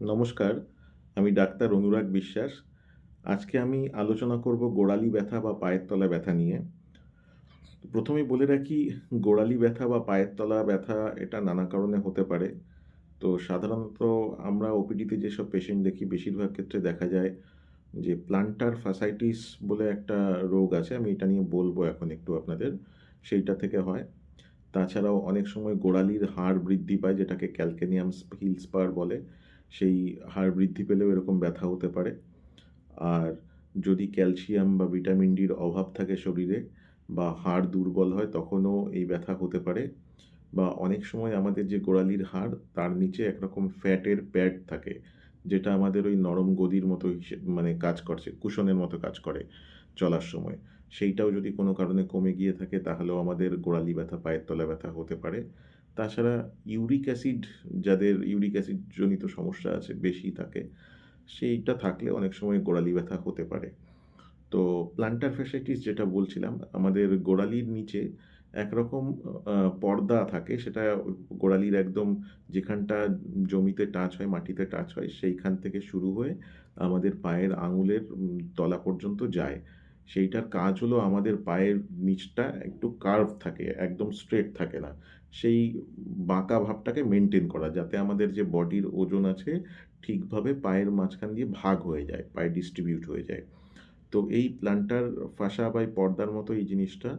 নমস্কার, আমি ডাক্তার অনুরাগ বিশ্বাস। আজকে আমি আলোচনা করব গোড়ালি ব্যথা বা পায়ের তলা ব্যথা নিয়ে। প্রথমেই বলে রাখি, গোড়ালি ব্যথা বা পায়ের তলা ব্যথা এটা নানা কারণে হতে পারে। তো সাধারণত আমরা ওপিডিতে যেসব পেশেন্ট দেখি, বেশিরভাগ ক্ষেত্রে দেখা যায় যে প্লান্টার ফাসাইটিস বলে একটা রোগ আছে, আমি এটা নিয়ে বলব এখন একটু আপনাদের, সেইটা থেকে হয়। তাছাড়াও অনেক সময় গোড়ালির হাড় বৃদ্ধি পায়, যেটাকে ক্যালকেনিয়াম হিলস্পার বলে। সেই হাড় বৃদ্ধি পেলেও এরকম ব্যথা হতে পারে। আর যদি ক্যালসিয়াম বা ভিটামিন ডির অভাব থাকে শরীরে বা হাড় দুর্বল হয়, তখনও এই ব্যথা হতে পারে। বা অনেক সময় আমাদের যে গোড়ালির হাড়, তার নিচে একরকম ফ্যাটের প্যাড থাকে, যেটা আমাদের ওই নরম গদির মতো মানে কাজ করছে, কুশনের মতো কাজ করে চলার সময়। সেইটাও যদি কোনো কারণে কমে গিয়ে থাকে, তাহলেও আমাদের গোড়ালি ব্যথা, পায়ের তলা ব্যথা হতে পারে। তাছাড়া ইউরিক অ্যাসিড যাদের ইউরিক অ্যাসিড জনিত সমস্যা আছে বেশি থাকে, সেইটা থাকলে অনেক সময় গোড়ালি ব্যথা হতে পারে। তো প্লান্টার ফ্যাসাইটিস যেটা বলছিলাম, আমাদের গোড়ালির নিচে একরকম পর্দা থাকে, সেটা গোড়ালির একদম যেখানটা জমিতে টাচ হয়, মাটিতে টাচ হয়, সেইখান থেকে শুরু হয়ে আমাদের পায়ের আঙুলের তলা পর্যন্ত যায়। সেইটার কাজ হলো আমাদের পায়ের নিচটা একটু কার্ভ থাকে, একদম স্ট্রেট থাকে না। সেই বাঁকা ভাবটাকে মেনটেন করা যাতে আমাদের যে বডির ওজন আছে ঠিকভাবে পায়ের মাঝখান দিয়ে ভাগ হয়ে যায়, পায়ে ডিস্ট্রিবিউট হয়ে যায়। তো এই প্লান্টার ফাঁসা বা পর্দার মতো এই জিনিসটা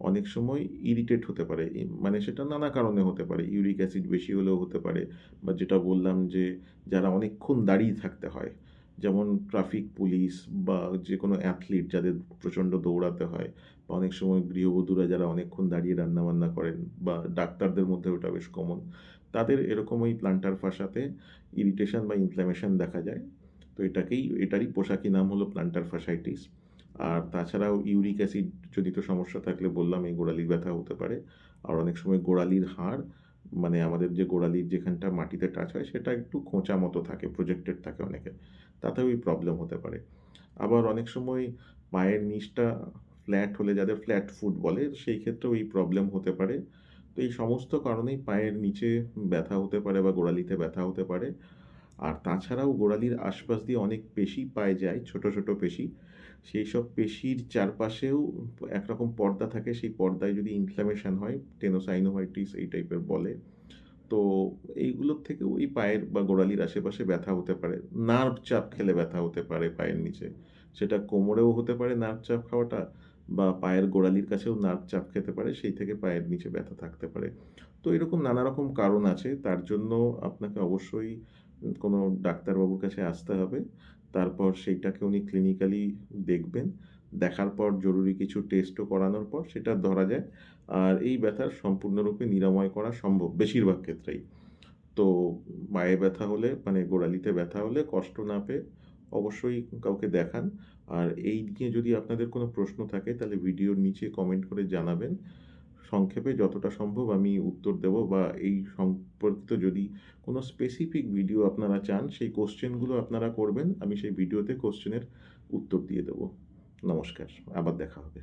অনেক সময় ইরিটেট হতে পারে। মানে সেটা নানা কারণে হতে পারে। ইউরিক অ্যাসিড বেশি হলেও হতে পারে বা যেটা বললাম যে যারা অনেকক্ষণ দাঁড়িয়ে থাকতে হয় যেমন ট্রাফিক পুলিশ বা যে কোনো অ্যাথলিট যাদের প্রচণ্ড দৌড়াতে হয় বা অনেক সময় গৃহবধূরা যারা অনেকক্ষণ দাঁড়িয়ে রান্নাবান্না করেন বা ডাক্তারদের মধ্যে ওটা বেশ কমন তাদের এরকম ওই প্লান্টার ফাঁসাতে ইরিটেশন বা ইনফ্ল্যামেশন দেখা যায়। তো এটাকেই, এটারই পোশাকি নাম হলো প্লান্টার ফাসাইটিস আর তাছাড়াও ইউরিক অ্যাসিড জনিত সমস্যা থাকলে বললাম এই গোড়ালির ব্যথা হতে পারে। আর অনেক সময় গোড়ালির হাড় মানে আমাদের যে গোড়ালির যেখানটা মাটিতে টাচ হয়, সেটা একটু খোঁচা মতো থাকে প্রজেক্টেড থাকে অনেকে তাতেও এই প্রবলেম হতে পারে। আবার অনেক সময় পায়ের নিচটা ফ্ল্যাট হলে, যাদের ফ্ল্যাট ফুট বলে, সেই ক্ষেত্রেও এই প্রবলেম হতে পারে। তো এই সমস্ত কারণেই পায়ের নিচে ব্যথা হতে পারে বা গোড়ালিতে ব্যথা হতে পারে। আর তাছাড়াও গোড়ালির আশপাশ দিয়ে অনেক পেশি পায়ে যায়, ছোট ছোট পেশি। সেই সব পেশির চারপাশেও একরকম পর্দা থাকে। সেই পর্দায় যদি ইনফ্লামেশন হয় টেনোসাইনোভাইটিস এই টাইপের বলে। তো এইগুলোর থেকেও ওই পায়ের বা গোড়ালির আশেপাশে ব্যথা হতে পারে। নার্ভ চাপ খেলে ব্যথা হতে পারে পায়ের নিচে। সেটা কোমরেও হতে পারে নার্ভ চাপ খাওয়াটা বা পায়ের গোড়ালির কাছেও নার্ভ চাপ খেতে পারে। সেই থেকে পায়ের নিচে ব্যথা থাকতে পারে। তো এরকম নানা রকম কারণ আছে। তার জন্য আপনাকে অবশ্যই কোনো ডাক্তারবাবুর কাছে আসতে হবে। তারপর সেইটাকে উনি ক্লিনিক্যালি দেখবেন। দেখার পর জরুরি কিছু টেস্টও করানোর পর সেটা ধরা যায়। আর এই ব্যথার সম্পূর্ণরূপে নিরাময় করা সম্ভব বেশিরভাগ ক্ষেত্রেই। তো পায়ে ব্যথা হলে মানে গোড়ালিতে ব্যথা হলে কষ্ট না পেয়ে অবশ্যই কাউকে দেখান। আর এই নিয়ে যদি আপনাদের কোনো প্রশ্ন থাকে, তাহলে ভিডিওর নিচে কমেন্ট করে জানাবেন। সংক্ষেপে যতটা সম্ভব আমি উত্তর দেব বা এই সম্পর্কিত যদি কোনো স্পেসিফিক ভিডিও আপনারা চান, সেই কোশ্চেনগুলো আপনারা করবেন, আমি সেই ভিডিওতে কোশ্চেনের উত্তর দিয়ে দেব। নমস্কার, আবার দেখা হবে।